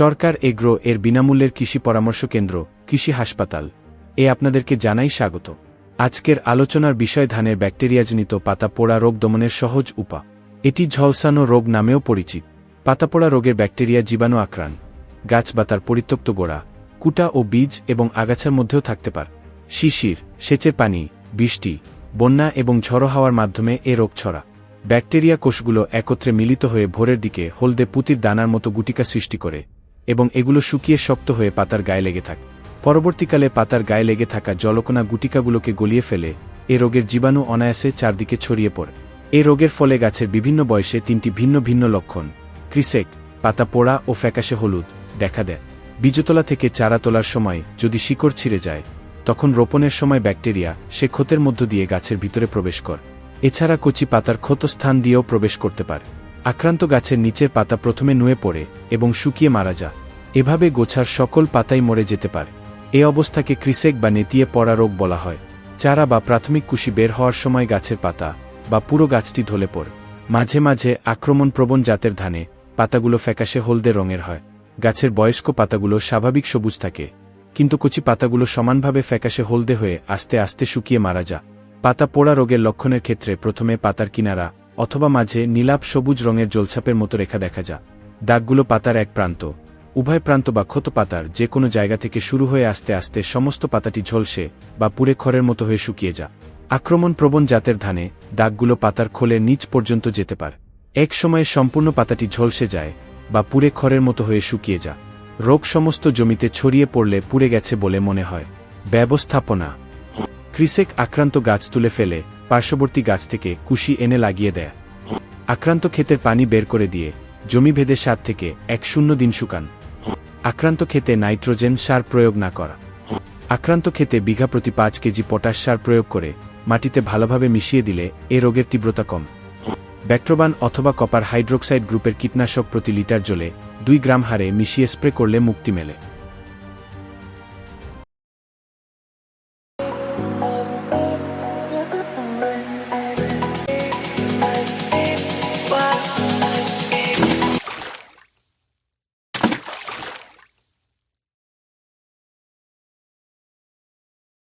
সরকার agro এর বিনামূল্যের কৃষি পরামর্শ কেন্দ্র, কৃষি হাসপাতাল। এ আপনাদেরকে জানাই স্বাগত। আজকের আলোচনার বিষয় ধানের ব্যাকটেরিয়াজনিত পাতা পোড়া রোগ দমনের সহজ উপা। এটি ঝলসানো রোগ নামেও পরিচিত। পাতাপোড়া রোগের ব্যাকটেরিয়া জীবাণু আক্রান গাছ বা তার পরিত্যক্ত গোড়া, কুটা ও বীজ এবং আগাছার মধ্যেও থাকতে পার। শিশির, সেচের পানি, বৃষ্টি, বন্যা এবং ঝড়ো হাওয়ার মাধ্যমে এ রোগ ছড়া। ব্যাকটেরিয়া কোষগুলো একত্রে মিলিত হয়ে ভোরের দিকে হলদে পুতির দানার মতো গুটিকা সৃষ্টি করে। এবং এগুলো শুকিয়ে শক্ত হয়ে পাতার গায়ে লেগে থাকে। পরবর্তীকালে পাতার গায়ে লেগে থাকা জলকণা গুটিকাগুলোকে গলিয়ে ফেলে, এ রোগের জীবাণু অনায়াসে চারদিকে ছড়িয়ে পড়ে। এ রোগের ফলে গাছের বিভিন্ন বয়সে তিনটি ভিন্ন ভিন্ন লক্ষণ, ক্রিসেক, পাতা পোড়া ও ফ্যাকাশে হলুদ, দেখা দেয়। বীজতলা থেকে চারা তোলার সময় যদি শিকড় ছিঁড়ে যায়, তখন রোপণের সময় ব্যাকটেরিয়া সে ক্ষতের মধ্য দিয়ে গাছের ভিতরে প্রবেশ কর। এছাড়া কচি পাতার ক্ষত স্থান দিয়েও প্রবেশ করতে পারে। আক্রান্ত গাছের নিচের পাতা প্রথমে নুয়ে পড়ে এবং শুকিয়ে মারা যা এভাবে গোছার সকল পাতাই মরে যেতে পারে। এ অবস্থাকে ক্রিসেক বা নেতিয়ে পড়া রোগ বলা হয়। চারা বা প্রাথমিক কুশি বের হওয়ার সময় গাছের পাতা বা পুরো গাছটি ঢলে পড়ে। মাঝে মাঝে আক্রমণপ্রবণ জাতের ধানে পাতাগুলো ফ্যাকাশে হলদে রঙের হয়। গাছের বয়স্ক পাতাগুলো স্বাভাবিক সবুজ থাকে। কিন্তু কচি পাতাগুলো সমানভাবে ফ্যাকাশে হলদে হয়ে আস্তে আস্তে শুকিয়ে মারা যা পাতা পোড়া রোগের লক্ষণের ক্ষেত্রে প্রথমে পাতার কিনারা অথবা মাঝে নীলাপ সবুজ রঙের জলছাপের মতো রেখা দেখা যা। দাগগুলো পাতার এক প্রান্ত। উভয় প্রান্ত বা ক্ষত পাতার যে কোনো জায়গা থেকে শুরু হয়ে আস্তে আস্তে সমস্ত পাতাটি ঝলসে বা পুরে খড়ের মতো হয়ে শুকিয়ে যা। আক্রমণ প্রবণ জাতের ধানে দাগগুলো পাতার খোলের নিচ পর্যন্ত যেতে পার। এক সময়ে সম্পূর্ণ পাতাটি ঝলসে যায় বা পুরে খড়ের মতো হয়ে শুকিয়ে যা। রোগ সমস্ত জমিতে ছড়িয়ে পড়লে পুড়ে গেছে বলে মনে হয়। ব্যবস্থাপনা। ক্রিসেক আক্রান্ত গাছ তুলে ফেলে পার্শ্ববর্তী গাছ থেকে কুশি এনে লাগিয়ে দেয়। আক্রান্ত ক্ষেতের পানি বের করে দিয়ে জমি ভেদে থেকে এক শূন্য দিন শুকান। আক্রান্ত ক্ষেতে নাইট্রোজেন সার প্রয়োগ না করা। আক্রান্ত ক্ষেতে বিঘা প্রতি পাঁচ কেজি পটাশ সার প্রয়োগ করে মাটিতে ভালোভাবে মিশিয়ে দিলে এ রোগের তীব্রতা কম। ব্যাক্ট্রোবান অথবা কপার হাইড্রোক্সাইড গ্রুপের কীটনাশক প্রতি লিটার জলে দুই গ্রাম হারে মিশিয়ে স্প্রে করলে মুক্তি মেলে।